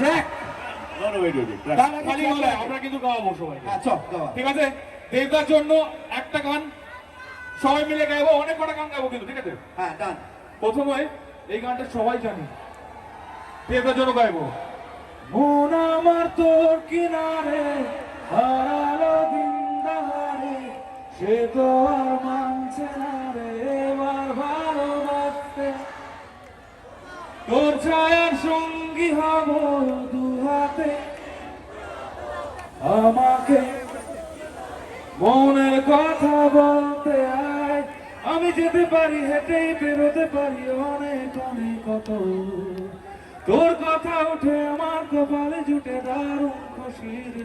Track. আমরা কিন্তু গাওয়াবো সবাই। হ্যাঁ। ঠিক আছে? দেবদার জন্য একটা গান। সবাই মিলে গাইবো অনেক কটা গান গাইবো কিন্তু ঠিক আছে? হ্যাঁ ডান প্রথমে এই গানটা সবাই জানি। দেবদার জন্য গাইবো। মন আমার তোর কিনারে হারালো দিন দাহারে সে তো আর মানছে না রে এবার ভালোবাসতে। তোর ছায়ার সঙ্গী হব দু হাতে আমাকে মনের কথা বলতে আয়। আমি যেতে পারি হেঁটেই বেরোতে পারি অনেক অনেক কত তোর কথা উঠে আমার কপালে জুটে দারুণ খুশির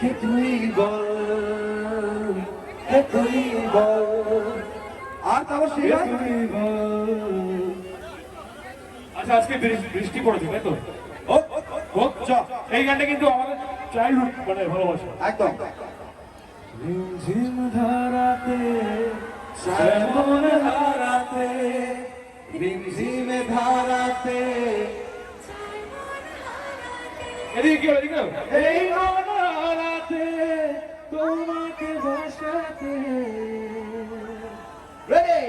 কে তুই বল কে তুই বল। আর তারপর কে সেই তুই বল। আচ্ছা আজকে বৃষ্টি- বৃষ্টি পড়েছে তাই তো? ও ও, চ। এই গানটা কিন্তু আমাদের চাইল্ডহুড মানে ভালোবাসা। একদম। ঝিমঝিম ধারাতে শ্যামল ধারাতে রিমঝিমে ধারাতে এদিকে কি এদিকে? এই মনারাতে তোমাকে বসাতে। রেডি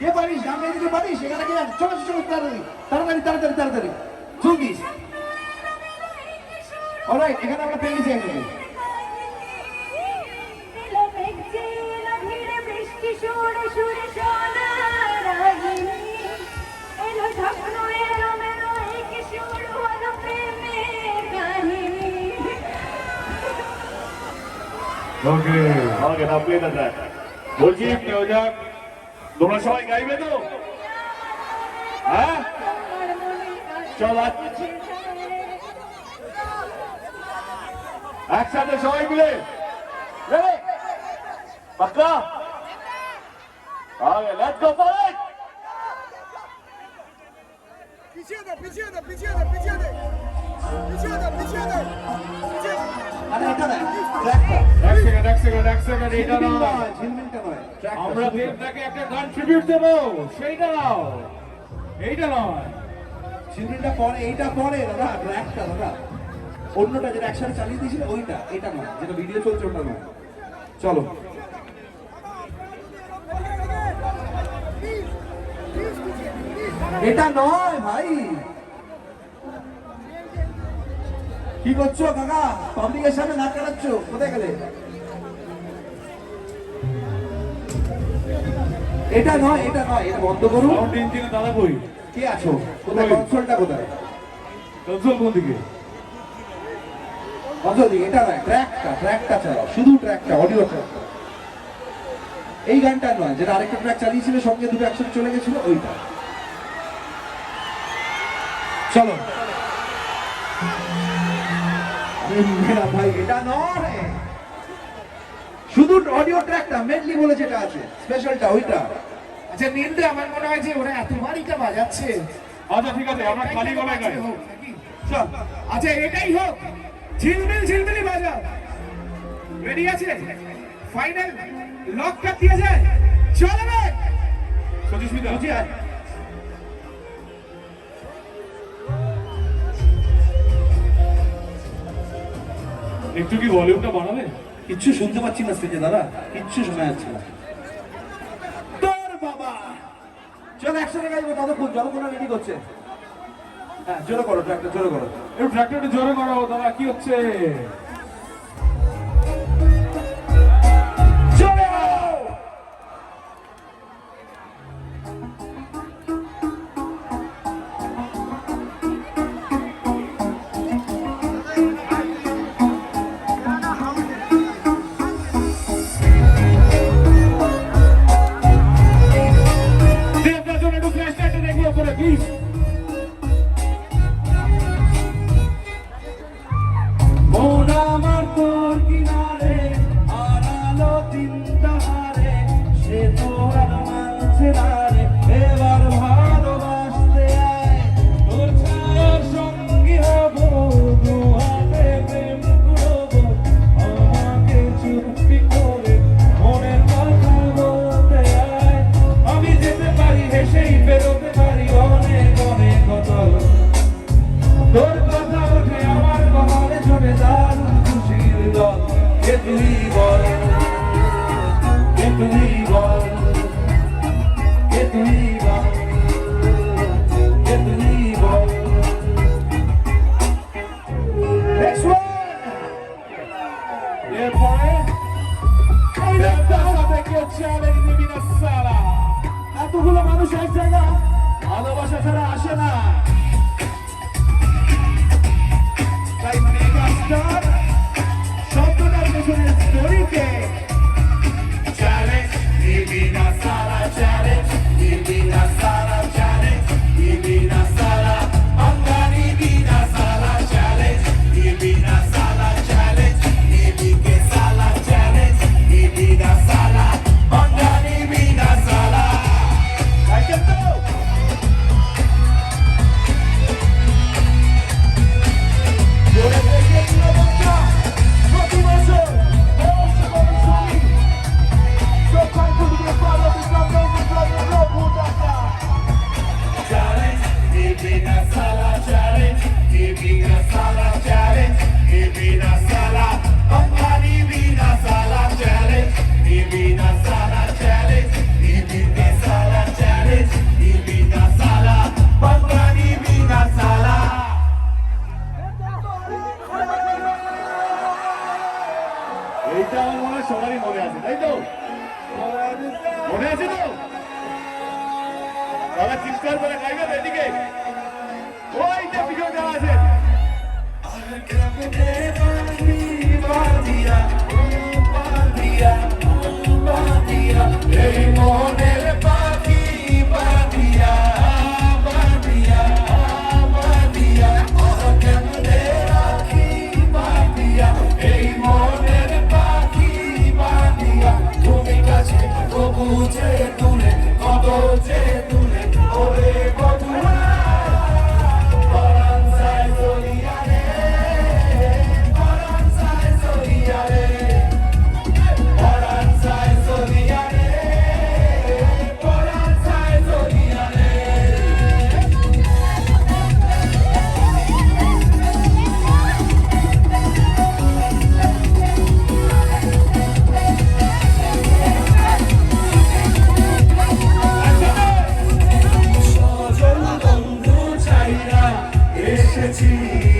কে পারিস গান গাইতে কে পারিস এখানে কে জান চলো চলো তাড়াতাড়ি তাড়াতাড়ি তাড়াতাড়ি তাড়াতাড়ি জলদি অলরাইট এখানে আমরা পেয়ে গেছি একজনকে এলো মেঘ যে এলো ধীরে বৃষ্টি সুরে সুরে সোনার রাগিনী। এলো ঝাপন এলো মেলো একে শুরু হলো প্রেমের কাহিনী। ওকে Okay, now play the track. কেউ যাক তোমরা সবাই গাইবে তো? হ্যাঁ? চল একসাথে সবাই মিলে। পাক্কা? পিছিয়ে দে পিছিয়ে দে পিছিয়ে দে পিছিয়ে দে। পিছিয়ে দে পিছিয়ে দে পিছিয়ে দে। আরে এটা না এক সেকেন্ড এক সেকেন্ড এক সেকেন্ড এটা না নয়। ঝিলমিলটা নয়। ট্র্যাকটা আমরা দেবদাকে একটা গান ট্রিবিউট দেবো। সেইটা নাও। এইটা নয়। ঝিলমিলটা পরে এইটা পরে দাদা ট্র্যাকটা দাদা। অন্যটা যেটা একসাথে চালিয়ে দিয়েছিল ওইটা এটা নয় যেটা ভিডিও চলছে ওটা নয়। চলো। এটা নয় ভাই। কি করছ কাকা? পাবলিকের সামনে নাক কাটাচ্ছ? কোথায় গেলে? এটা নয় এটা নয় এটা বন্ধ করুন সাউন্ড ইঞ্জিনে দাদা বই কে আছো? কোথায়? কনসোলটা কোথায়? কনসোল কোন দিকে? কনসোল দিকে এটা নয় ট্র্যাকটা ট্র্যাকটা চালাও শুধু ট্র্যাকটা অডিও ট্র্যাকটা এই গানটা নয় যেটা আরেকটা ট্র্যাক চালিয়েছিল সঙ্গে দুটো একসাথে চলে গেছিল ওইটা। মেরা ভাই এটা নয় শুধু অডিও ট্র্যাকটা মেনলি বলে যেটা আছে স্পেশালটা ওইটা। আচ্ছা নীলদে আমার মনে হয় যে ওরা এত বাড়িটা বাজাচ্ছে। আচ্ছা ঠিক আছে আমরা খালি গলায় গাই। চল আচ্ছা এটাই হোক। ঝিলমিল ঝিলমিলি বাজা রেডি আছে? ফাইনাল লকটা দিয়ে যায়। চলো রে সতীস্মিতা বুঝি একটু কি ভলিউমটা বাড়াবে? কিচ্ছু শুনতে পাচ্ছি না স্টেজে দাদা। কিচ্ছু শোনা যাচ্ছে না। তোর বাবা! চল একসাথে গাইবো ততক্ষণ যতক্ষণ রেডি করছে। হ্যাঁ জোরে করো ট্র্যাক্টর জোরে করো। একটু জোরে করো, দাদা, কি হচ্ছে? 제 나. বাবা চিৎকার করে গাইবে এদিকে। ওই যে ভিডিও দেওয়া আছে। Trinity.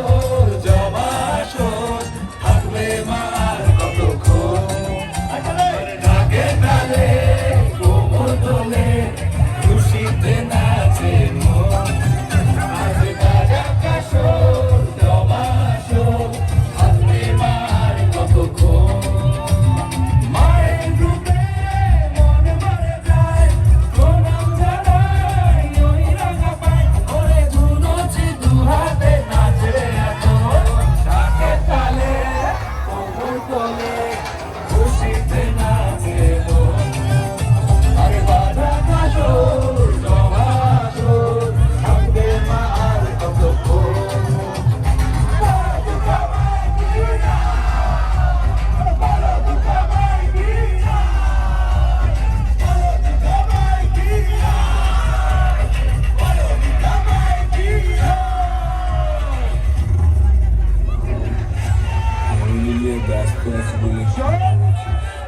dessa.